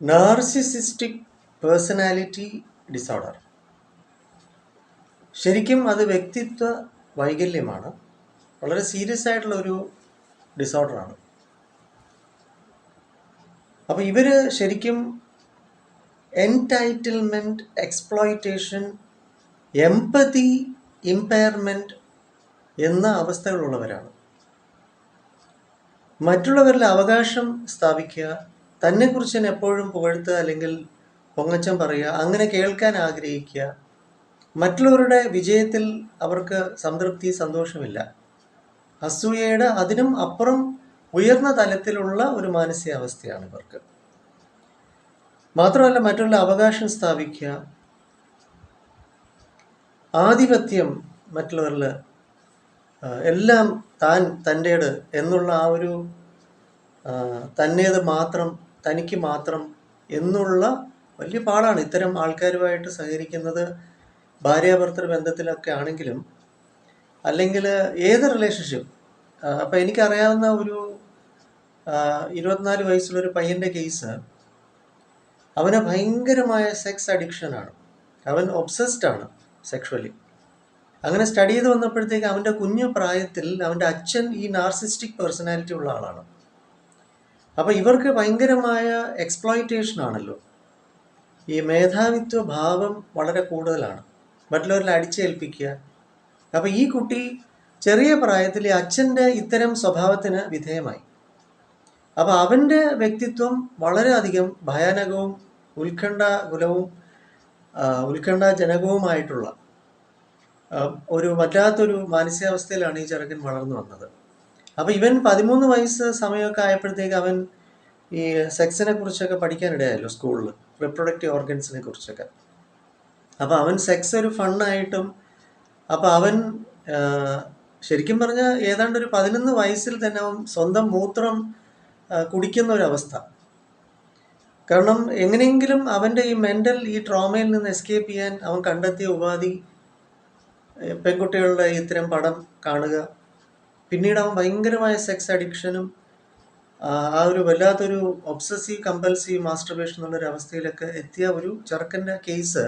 Narcissistic personality disorder ശരിക്കും അത് വ്യക്തിത്വ വൈകല്യമാണ്. വളരെ സീരിയസ് ആയിട്ടുള്ള ഒരു ഡിസോർഡറാണ് അപ്പോൾ ഇവർ ശരിക്കും എൻടൈറ്റിൽമെന്റ് എക്സ്പ്ലോയിറ്റേഷൻ എംപതി ഇമ്പയർമെന്റ് എന്ന അവസ്ഥകളുള്ളവരാണ്. മറ്റുള്ളവരിൽ അവകാശം സ്ഥാപിക്കുക തന്നെക്കുറിച്ച് തന്നെ എപ്പോഴും പുകഴ്ത്തുക അല്ലെങ്കിൽ പൊങ്ങച്ചം പറയുക അങ്ങനെ കേൾക്കാൻ ആഗ്രഹിക്കുക. മറ്റുള്ളവരുടെ വിജയത്തിൽ അവർക്ക് സംതൃപ്തി സന്തോഷമില്ല. അസൂയയുടെ അതിനും അപ്പുറം ഉയർന്ന തലത്തിലുള്ള ഒരു മാനസികാവസ്ഥയാണ് ഇവർക്ക്. മാത്രമല്ല മറ്റുള്ള അവകാശം സ്ഥാപിക്കുക. ആധിപത്യം മറ്റുള്ളവരിൽ എല്ലാം താൻ തന്റേത് എന്നുള്ള ആ ഒരു തന്നേത് മാത്രം തനിക്ക് മാത്രം എന്നുള്ള വലിയ പാടാണ്. ഇത്തരം ആൾക്കാരുമായിട്ട് സഹകരിക്കുന്നത് ഭാര്യാഭർത്തൃ ബന്ധത്തിലൊക്കെ ആണെങ്കിലും അല്ലെങ്കിൽ ഏത് റിലേഷൻഷിപ്പ് അപ്പം എനിക്കറിയാവുന്ന ഒരു ഇരുപത്തിനാല് വയസ്സുള്ള ഒരു പയ്യന്റെ കേസ് അവന് ഭയങ്കരമായ സെക്സ് അഡിക്ഷനാണ് അവൻ ഒബ്സസ്ഡ് ആണ് സെക്ഷുവലി അങ്ങനെ സ്റ്റഡി ചെയ്ത് വന്നപ്പോഴത്തേക്ക് അവന്റെ കുഞ്ഞു പ്രായത്തിൽ അവന്റെ അച്ഛൻ ഈ നാർസിസ്റ്റിക് പേഴ്സണാലിറ്റി ഉള്ള ആളാണ്. അപ്പോൾ ഇവർക്ക് ഭയങ്കരമായ എക്സ്പ്ലോയിറ്റേഷൻ ആണല്ലോ. ഈ മേധാവിത്വ ഭാവം വളരെ കൂടുതലാണ്. മറ്റുള്ളവരിൽ അടിച്ചേൽപ്പിക്കുക. അപ്പോൾ ഈ കുട്ടി ചെറിയ പ്രായത്തിൽ അച്ഛന്റെ ഇത്തരം സ്വഭാവത്തിന് വിധേയമായി. അപ്പോൾ അവന്റെ വ്യക്തിത്വം വളരെയധികം ഭയാനകവും ഉത്കണ്ഠാകുലവും ഉത്കണ്ഠാജനകവുമായിട്ടുള്ള ഒരു വല്ലാത്തൊരു മാനസികാവസ്ഥയിലാണ് ഈ ചെറുക്കൻ വളർന്നു വന്നത്. അപ്പോൾ ഇവൻ പതിമൂന്ന് വയസ്സ് സമയമൊക്കെ ആയപ്പോഴത്തേക്ക് അവൻ ഈ സെക്സിനെ കുറിച്ചൊക്കെ പഠിക്കാനിടയായല്ലോ സ്കൂളിൽ റിപ്രൊഡക്റ്റീവ് ഓർഗൻസിനെ കുറിച്ചൊക്കെ. അപ്പോൾ അവൻ സെക്സ് ഒരു ഫണ്ണായിട്ടും അപ്പോൾ അവൻ ശരിക്കും പറഞ്ഞാൽ ഏതാണ്ട് ഒരു പതിനൊന്ന് വയസ്സിൽ തന്നെ അവൻ സ്വന്തം മൂത്രം കുടിക്കുന്ന ഒരു അവസ്ഥ. കാരണം എങ്ങനെയെങ്കിലും അവന്റെ ഈ മെന്റൽ ഈ ട്രോമയിൽ നിന്ന് എസ്കേപ്പ് ചെയ്യാൻ അവൻ കണ്ടെത്തിയ ഉപാധി പെൺകുട്ടികളുടെ ഇത്തരം പടം കാണുക പിന്നീട് അവൻ ഭയങ്കരമായ സെക്സ് അഡിക്ഷനും ആ ഒരു വല്ലാത്തൊരു ഒബ്സസീവ് കമ്പൽസീവ് മാസ്റ്റർബേഷൻ എന്നുള്ളൊരു അവസ്ഥയിലൊക്കെ എത്തിയ ഒരു ചെറുക്കന്റെ കേസ്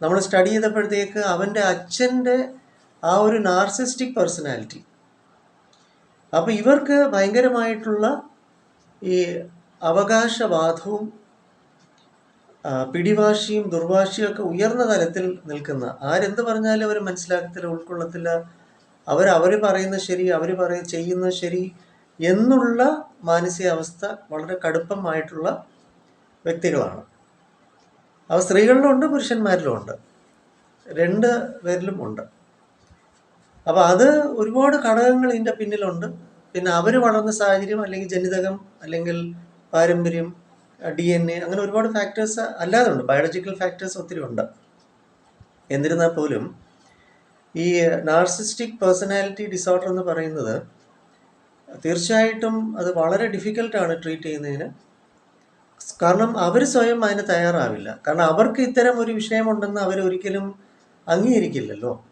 നമ്മൾ സ്റ്റഡി ചെയ്തപ്പോഴത്തേക്ക് അവന്റെ അച്ഛന്റെ ആ ഒരു നാർസിസ്റ്റിക് പേഴ്സണാലിറ്റി അപ്പോൾ ഇവർക്ക് ഭയങ്കരമായിട്ടുള്ള ഈ അവകാശവാദവും പിടിവാശിയും ദുർവാശിയും ഒക്കെ ഉയർന്ന തലത്തിൽ നിൽക്കുന്ന ആരെന്ത് പറഞ്ഞാലും അവർ മനസ്സിലാക്കത്തില്ല ഉൾക്കൊള്ളത്തില്ല അവർ അവർ പറയുന്നത് ശരി അവർ പറയ ചെയ്യുന്നത് ശരി എന്നുള്ള മാനസികാവസ്ഥ വളരെ കടുപ്പമായിട്ടുള്ള വ്യക്തികളാണ്. അവ സ്ത്രീകളിലും ഉണ്ട് പുരുഷന്മാരിലും ഉണ്ട്. രണ്ട് പേരിലും ഉണ്ട്. അപ്പോൾ അത് ഒരുപാട് ഘടകങ്ങൾ ഇതിന്റെ പിന്നിലുണ്ട്. പിന്നെ അവർ വളർന്ന സാഹചര്യം അല്ലെങ്കിൽ ജനിതകം അല്ലെങ്കിൽ പാരമ്പര്യം ഡി എൻ എ അങ്ങനെ ഒരുപാട് ഫാക്ടേഴ്സ് അല്ലാതെ ഉണ്ട്. ബയോളജിക്കൽ ഫാക്ടേഴ്സ് ഒത്തിരി ഉണ്ട്. എന്നിരുന്നാൽ പോലും ഈ നാർസിസ്റ്റിക് പേഴ്സണാലിറ്റി ഡിസോർഡർ എന്ന് പറയുന്നത് തീർച്ചയായിട്ടും അത് വളരെ ഡിഫിക്കൽട്ടാണ് ട്രീറ്റ് ചെയ്യുന്നതിന്. കാരണം അവർ സ്വയം അതിന് തയ്യാറാവില്ല. കാരണം അവർക്ക് ഇത്തരം ഒരു വിഷയമുണ്ടെന്ന് അവർ ഒരിക്കലും അംഗീകരിക്കില്ലല്ലോ.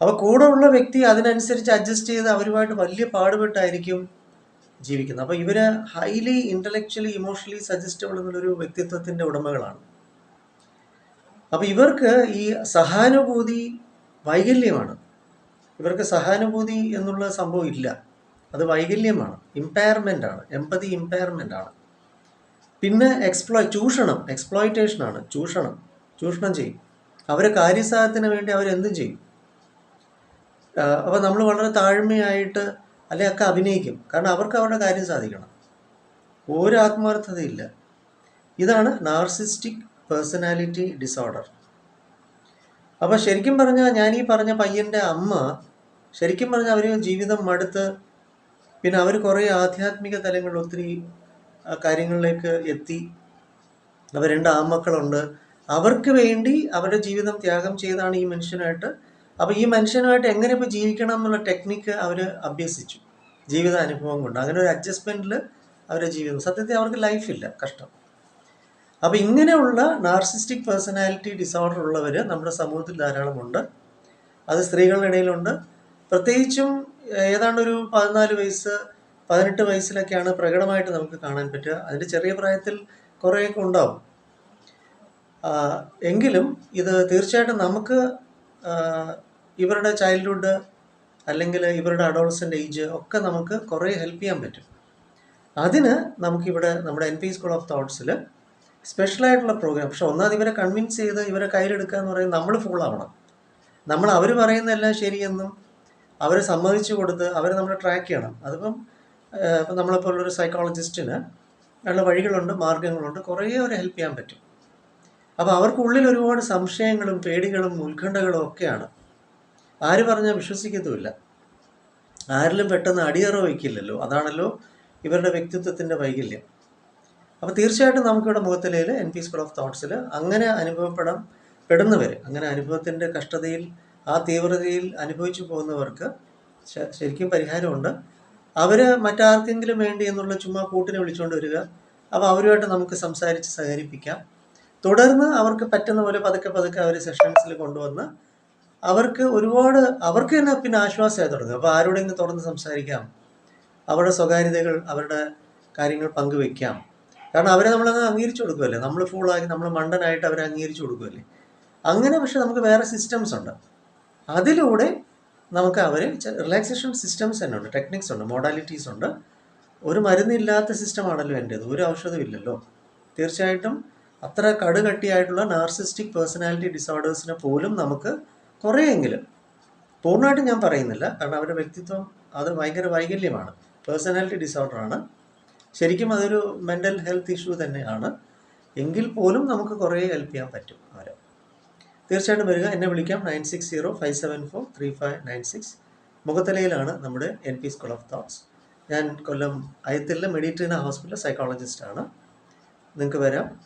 അപ്പോൾ കൂടെ ഉള്ള വ്യക്തി അതിനനുസരിച്ച് അഡ്ജസ്റ്റ് ചെയ്ത് അവരുമായിട്ട് വലിയ പാടുപെട്ടായിരിക്കും ജീവിക്കുന്നത്. അപ്പോൾ ഇവർ ഹൈലി ഇന്റലക്ച്വലി ഇമോഷണലി സജസ്റ്റബിൾ എന്നുള്ളൊരു വ്യക്തിത്വത്തിന്റെ ഉടമകളാണ്. അപ്പോൾ ഇവർക്ക് ഈ സഹാനുഭൂതി വൈകല്യമാണ്. ഇവർക്ക് സഹാനുഭൂതി എന്നുള്ള സംഭവം ഇല്ല. അത് വൈകല്യമാണ്. ഇമ്പയർമെന്റ് ആണ്. എമ്പതി ഇമ്പയർമെന്റ് ആണ്. പിന്നെ എക്സ്പ്ലോയ് ചൂഷണം. എക്സ്പ്ലോയിറ്റേഷൻ ആണ്. ചൂഷണം. ചൂഷണം ചെയ്യും. അവർ കാര്യസാധനത്തിന് വേണ്ടി അവരെന്തും ചെയ്യും. അപ്പോൾ നമ്മൾ വളരെ താഴ്മയായിട്ട് അല്ലെ ഒക്കെ അഭിനയിക്കും. കാരണം അവർക്ക് അവരുടെ കാര്യം സാധിക്കണം. ഒരു ആത്മാർത്ഥതയില്ല. ഇതാണ് നാർസിസ്റ്റിക് പേഴ്സണാലിറ്റി ഡിസോർഡർ അപ്പോൾ ശരിക്കും പറഞ്ഞാൽ ഞാൻ ഈ പറഞ്ഞ പയ്യന്റെ അമ്മ ശരിക്കും പറഞ്ഞാൽ അവർ ജീവിതം മടുത്ത് പിന്നെ അവർ കുറേ ആധ്യാത്മിക തലങ്ങളിൽ ഒത്തിരി കാര്യങ്ങളിലേക്ക് എത്തി. അവർ രണ്ട് ആമക്കളുണ്ട് അവർക്ക് വേണ്ടി അവരുടെ ജീവിതം ത്യാഗം ചെയ്താണ് ഈ മനുഷ്യനായിട്ട്. അപ്പോൾ ഈ മനുഷ്യനുമായിട്ട് എങ്ങനെ ഇപ്പൊ ജീവിക്കണം എന്നുള്ള ടെക്നിക്ക് അവർ അഭ്യസിച്ചു. ജീവിത അനുഭവം കൊണ്ട്. അങ്ങനെ ഒരു അഡ്ജസ്റ്റ്മെന്റിൽ അവരുടെ ജീവിതം. സത്യത്തിൽ അവർക്ക് ലൈഫില്ല കഷ്ടം. അപ്പോൾ ഇങ്ങനെയുള്ള നാർസിസ്റ്റിക് പേഴ്സണാലിറ്റി ഡിസോർഡർ ഉള്ളവർ നമ്മുടെ സമൂഹത്തിൽ ധാരാളമുണ്ട്. അത് സ്ത്രീകളുടെ ഇടയിലുണ്ട്. പ്രത്യേകിച്ചും ഏതാണ്ട് ഒരു പതിനാല് വയസ്സ് പതിനെട്ട് വയസ്സിലൊക്കെയാണ് പ്രകടമായിട്ട് നമുക്ക് കാണാൻ പറ്റുക. അതിന്റെ ചെറിയ പ്രായത്തിൽ കുറേയൊക്കെ ഉണ്ടാവും. എങ്കിലും ഇത് തീർച്ചയായിട്ടും നമുക്ക് ഇവരുടെ ചൈൽഡ്ഹുഡ് അല്ലെങ്കിൽ ഇവരുടെ അഡോൾസന്റ് ഏജ് ഒക്കെ നമുക്ക് കുറേ ഹെൽപ്പ് ചെയ്യാൻ പറ്റും. അതിന് നമുക്കിവിടെ നമ്മുടെ എൻ പി സ്കൂൾ ഓഫ് തോട്ട്സിൽ സ്പെഷ്യലായിട്ടുള്ള പ്രോഗ്രാം പക്ഷെ ഒന്നാമത് ഇവരെ കൺവിൻസ് ചെയ്ത് ഇവരെ കയ്യിലെടുക്കുക എന്ന് പറയുന്നത് നമ്മൾ ഫുൾ ആവണം. നമ്മൾ അവർ പറയുന്നതെല്ലാം ശരിയെന്നും അവരെ സമ്മതിച്ചു കൊടുത്ത് അവരെ നമ്മൾ ട്രാക്ക് ചെയ്യണം. അതിപ്പം ഇപ്പം നമ്മളെപ്പോലുള്ളൊരു സൈക്കോളജിസ്റ്റിന് ഉള്ള വഴികളുണ്ട് മാർഗങ്ങളുണ്ട് കുറേ അവരെ ഹെൽപ്പ് ചെയ്യാൻ പറ്റും. അപ്പോൾ അവർക്കുള്ളിൽ ഒരുപാട് സംശയങ്ങളും പേടികളും ഉത്കണ്ഠകളും ഒക്കെയാണ്. ആര് പറഞ്ഞാൽ വിശ്വസിക്കത്തുമില്ല. ആരിലും പെട്ടെന്ന് അടിയറ വയ്ക്കില്ലല്ലോ. അതാണല്ലോ ഇവരുടെ വ്യക്തിത്വത്തിന്റെ വൈകല്യം. അപ്പോൾ തീർച്ചയായിട്ടും നമുക്കിവിടെ മുഖത്തലയിൽ എൻ പി സ്കൂൾ ഓഫ് തോട്ട്സിൽ അങ്ങനെ അനുഭവപ്പെടാം പെടുന്നവർ അങ്ങനെ അനുഭവത്തിന്റെ കഷ്ടതയിൽ ആ തീവ്രതയിൽ അനുഭവിച്ചു പോകുന്നവർക്ക് ശരിക്കും പരിഹാരമുണ്ട്. അവർ മറ്റാർക്കെങ്കിലും വേണ്ടി എന്നുള്ള ചുമ്മാ കൂട്ടിനെ വിളിച്ചുകൊണ്ട് വരിക. അപ്പോൾ അവരുമായിട്ട് നമുക്ക് സംസാരിച്ച് സഹകരിപ്പിക്കാം. തുടർന്ന് അവർക്ക് പറ്റുന്ന പോലെ പതുക്കെ പതുക്കെ അവർ സെഷൻസിൽ കൊണ്ടുവന്ന് അവർക്ക് ഒരുപാട് അവർക്ക് തന്നെ പിന്നെ ആശ്വാസമായി തുടങ്ങും. അപ്പോൾ ആരോടെങ്കിലും തുറന്ന് സംസാരിക്കാം. അവരുടെ സ്വകാര്യതകൾ അവരുടെ കാര്യങ്ങൾ പങ്കുവെക്കാം. കാരണം അവരെ നമ്മൾ അങ്ങ് അംഗീകരിച്ചു കൊടുക്കുമല്ലേ നമ്മൾ ഫുള്ളാക്കി നമ്മൾ മണ്ടനായിട്ട് അവരെ അംഗീകരിച്ചു കൊടുക്കുമല്ലേ അങ്ങനെ പക്ഷെ നമുക്ക് വേറെ സിസ്റ്റംസ് ഉണ്ട്. അതിലൂടെ നമുക്ക് അവരെ റിലാക്സേഷൻ സിസ്റ്റംസ് തന്നെ ഉണ്ട് ടെക്നിക്സ് ഉണ്ട് മോഡാലിറ്റീസ് ഉണ്ട്. ഒരു മരുന്നില്ലാത്ത സിസ്റ്റമാണല്ലോ എന്റേത് ഒരു ഔഷധമില്ലല്ലോ. തീർച്ചയായിട്ടും അത്ര കടുകട്ടിയായിട്ടുള്ള നാർസിസ്റ്റിക് പേഴ്സണാലിറ്റി ഡിസോർഡേഴ്സിനെ പോലും നമുക്ക് കുറേയെങ്കിലും പൂർണമായിട്ടും ഞാൻ പറയുന്നില്ല കാരണം അവരുടെ വ്യക്തിത്വം അത് ഭയങ്കര വൈകല്യമാണ്. പേഴ്സണാലിറ്റി ഡിസോർഡറാണ് ശരിക്കും അതൊരു മെന്റൽ ഹെൽത്ത് ഇഷ്യൂ തന്നെയാണ്. എങ്കിൽ പോലും നമുക്ക് കുറേ ഹെൽപ്പ് ചെയ്യാൻ പറ്റും അവരെ തീർച്ചയായിട്ടും വരിക. എന്നെ വിളിക്കാം. Nine six zero five seven four three five nine six. മുഖത്തലയിലാണ് നമ്മുടെ N P school of thoughts ഞാൻ കൊല്ലം അയത്തിലെ മെഡിറ്റീന ഹോസ്പിറ്റൽ സൈക്കോളജിസ്റ്റാണ് നിങ്ങൾക്ക് വരാം.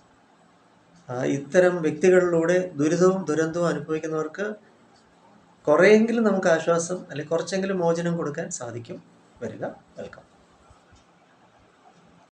ഇത്തരം വ്യക്തികളിലൂടെ ദുരിതവും ദുരന്തവും അനുഭവിക്കുന്നവർക്ക് കുറേയെങ്കിലും നമുക്ക് ആശ്വാസം അല്ലെങ്കിൽ കുറച്ചെങ്കിലും മോചനം കൊടുക്കാൻ സാധിക്കും. വരിക. വെൽക്കം.